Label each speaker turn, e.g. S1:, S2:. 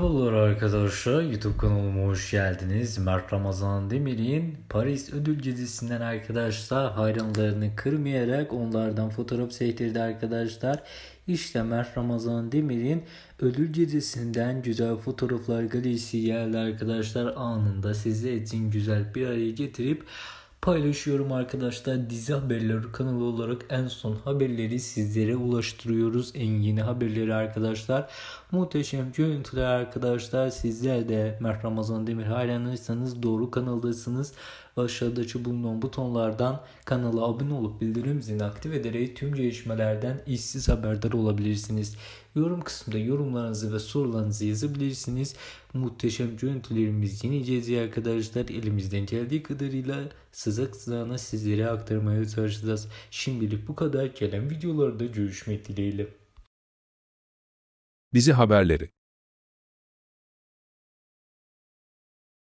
S1: Merhabalar arkadaşlar YouTube kanalıma hoş geldiniz. Mert Ramazan Demir'in Paris ödül gezisinden arkadaşlar hayranlarını kırmayarak onlardan fotoğraf sektirdi arkadaşlar. İşte Mert Ramazan Demir'in ödül gezisinden güzel fotoğraflar galerisi geldi arkadaşlar. Anında size için güzel bir araya getirip paylaşıyorum arkadaşlar. Dizi haberleri kanalı olarak en son haberleri sizlere ulaştırıyoruz. En yeni haberleri arkadaşlar. Muhteşem görüntüler arkadaşlar. Sizler de Mert Ramazan Demir hayranıysanız doğru kanaldasınız. Aşağıdaki bulunan butonlardan kanala abone olup bildirim zilini aktif ederek tüm gelişmelerden işsiz haberdar olabilirsiniz. Yorum kısmında yorumlarınızı ve sorularınızı yazabilirsiniz. Muhteşem görüntülerimiz yeni geziyor arkadaşlar. Elimizden geldiği kadarıyla sızak sızağına sizlere aktarmaya çalışacağız. Şimdilik bu kadar. Gelen videolarda görüşmek dileğiyle.
S2: Dizi haberleri